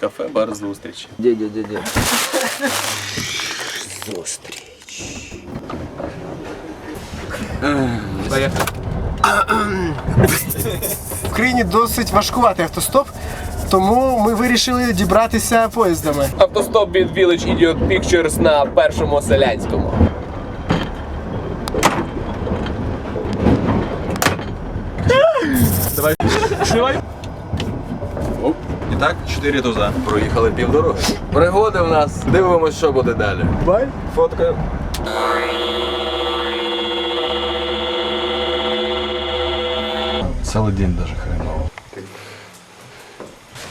Кафе бар зустрічі. Дядя, дядя. Зустріч. В Україні досить важкуватий автостоп, тому ми вирішили дібратися поїздами. Автостоп від Village Idiot Pictures на першому селянському. І так, чотири туза. Проїхали півдороги. Пригоди в нас. Дивимось, що буде далі. Бай. Фотка. Целый день даже хреново.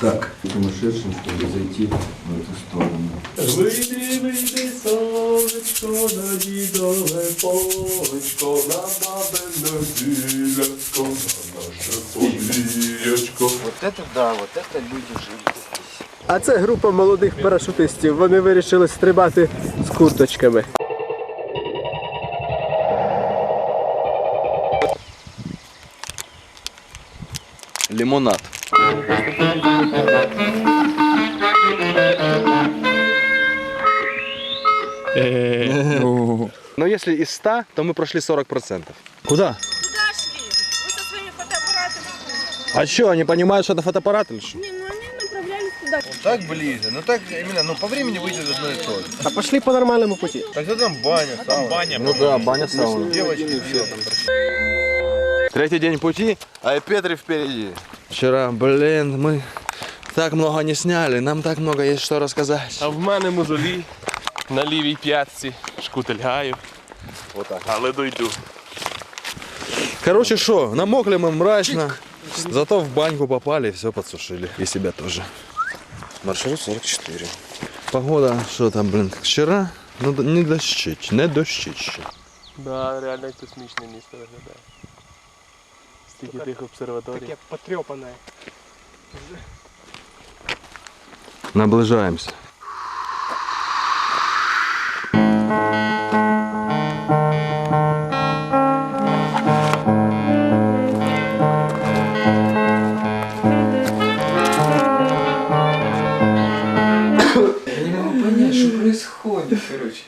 Так, сумасшедшим, чтобы зайти в эту сторону. Вийди, вийди, сонечко, на это да, вот это люди жили здесь. А це група молодих парашутистів. Вони вирішили стрибати з курточками. Лимонад. Но если из 100, то мы прошли 40%. Куда? А что, они понимают, что это фотоаппарат или что? Не, ну они направлялись туда. Так ближе, ну так именно, ну по времени выйдет одно и то же. А пошли по нормальному пути. Тогда там баня, сауна. Ну да, баня сауна. Девочки, все там. Третий день пути, а и Петри впереди. Вчера, блин, мы так много не сняли, нам так много есть что рассказать. А в мене мозолі на лівій п'ятці шкутильгаю. Отак. Але дойду. Короче, что, намокли мы мрачно, зато в баньку попали, все подсушили. И себя тоже. Маршрут 44. Погода, что там, блин, как вчера, ну д- не дощить, не дощить ще. Да, реально як космічне місто виглядає. Стільки тих обсерваторій. потрепане. Наближаемся. Короче.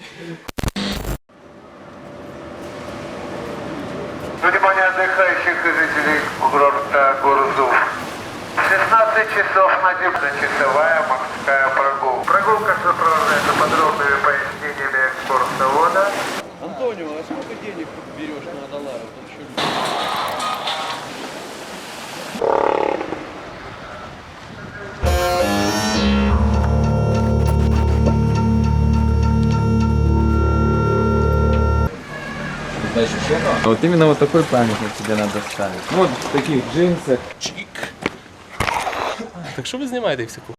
Внимание отдыхающих и жителей курорта Гурзуф. 16 часов на часовая морская прогулка. Прогулка сопровождается подробными Вот именно вот такой памятник тебе надо ставить. Ну, Вот в таких джинсах. Чик. Так що ви знімаєте всяку?